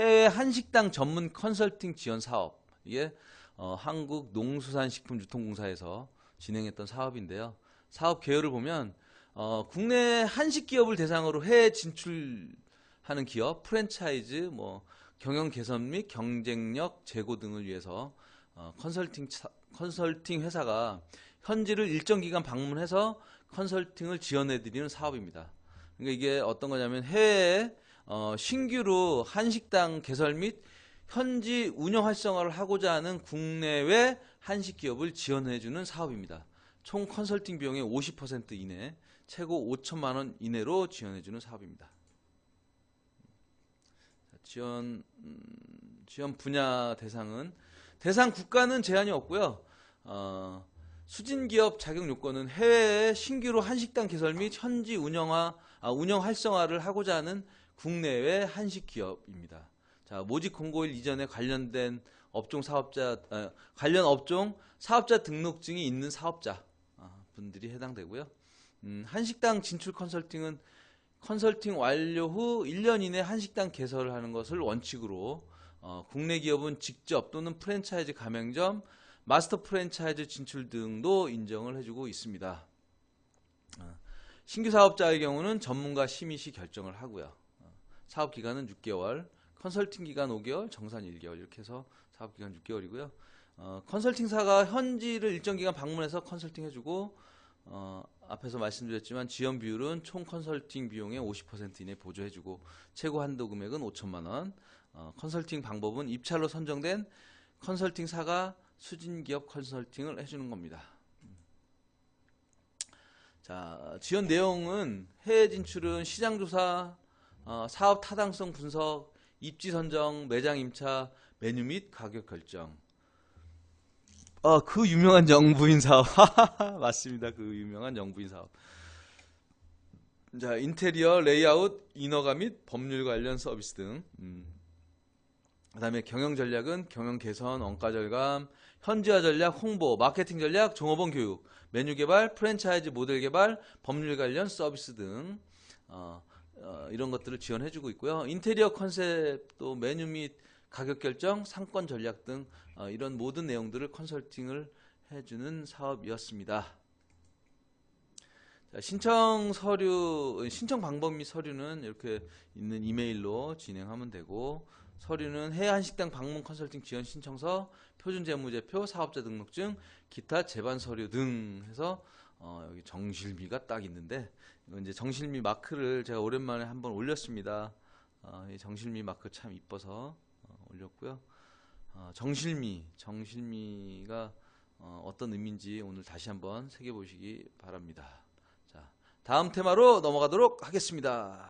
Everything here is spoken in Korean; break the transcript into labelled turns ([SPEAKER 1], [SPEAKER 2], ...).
[SPEAKER 1] 해외 한식당 전문 컨설팅 지원 사업. 이게 어, 한국 농수산식품유통공사에서 진행했던 사업인데요. 사업 개요를 보면 어, 국내 한식 기업을 대상으로 해외 진출하는 기업, 프랜차이즈, 뭐 경영 개선 및 경쟁력 제고 등을 위해서 어, 컨설팅 차- 컨설팅 회사가 현지를 일정 기간 방문해서 컨설팅을 지원해 드리는 사업입니다. 그러니까 이게 어떤 거냐면 해외에 어, 신규로 한식당 개설 및 현지 운영 활성화를 하고자 하는 국내외 한식 기업을 지원해 주는 사업입니다. 총 컨설팅 비용의 50% 이내, 최고 5천만 원 이내로 지원해 주는 사업입니다. 자, 지원 음, 지원 분야 대상은 대상 국가는 제한이 없고요. 어, 수진 기업 자격 요건은 해외에 신규로 한식당 개설 및 현지 운영화 아, 운영 활성화를 하고자 하는 국내외 한식 기업입니다. 자, 모집 공고일 이전에 관련된 업종 사업자 아, 관련 업종 사업자 등록증이 있는 사업자 아, 분들이 해당되고요. 음, 한식당 진출 컨설팅은 컨설팅 완료 후 1년 이내 한식당 개설을 하는 것을 원칙으로 어, 국내 기업은 직접 또는 프랜차이즈 가맹점, 마스터 프랜차이즈 진출 등도 인정을 해주고 있습니다. 어, 신규 사업자의 경우는 전문가 심의 시 결정을 하고요. 어, 사업 기간은 6개월, 컨설팅 기간 5개월, 정산 1개월 이렇게 해서 사업 기간 6개월이고요. 어, 컨설팅사가 현지를 일정 기간 방문해서 컨설팅 해주고 어, 앞에서 말씀드렸지만 지원 비율은 총 컨설팅 비용의 50% 이내 보조해주고 최고 한도 금액은 5천만 원. 어, 컨설팅 방법은 입찰로 선정된 컨설팅사가 수진 기업 컨설팅을 해주는 겁니다. 음. 자, 지원 내용은 해외 진출은 시장 조사, 어, 사업 타당성 분석, 입지 선정, 매장 임차, 메뉴 및 가격 결정. 어, 그 유명한 영부인 사업. 맞습니다. 그 유명한 영부인 사업. 자, 인테리어, 레이아웃, 인허가 및 법률 관련 서비스 등. 음. 그 다음에 경영 전략은 경영 개선, 원가 절감, 현지화 전략, 홍보, 마케팅 전략, 종업원 교육, 메뉴 개발, 프랜차이즈 모델 개발, 법률 관련 서비스 등 어, 어, 이런 것들을 지원해주고 있고요. 인테리어 컨셉 또 메뉴 및 가격 결정, 상권 전략 등 어, 이런 모든 내용들을 컨설팅을 해주는 사업이었습니다. 자, 신청 서류, 신청 방법 및 서류는 이렇게 있는 이메일로 진행하면 되고 서류는 해외 한식당 방문 컨설팅 지원 신청서, 표준 재무제표, 사업자 등록증, 기타 제반 서류 등 해서 어, 여기 정실미가 딱 있는데 이제 정실미 마크를 제가 오랜만에 한번 올렸습니다. 어, 이 정실미 마크 참 이뻐서 어, 올렸고요. 어, 정실미, 정실미가 어, 어떤 의미인지 오늘 다시 한번 새겨보시기 바랍니다. 자, 다음 테마로 넘어가도록 하겠습니다.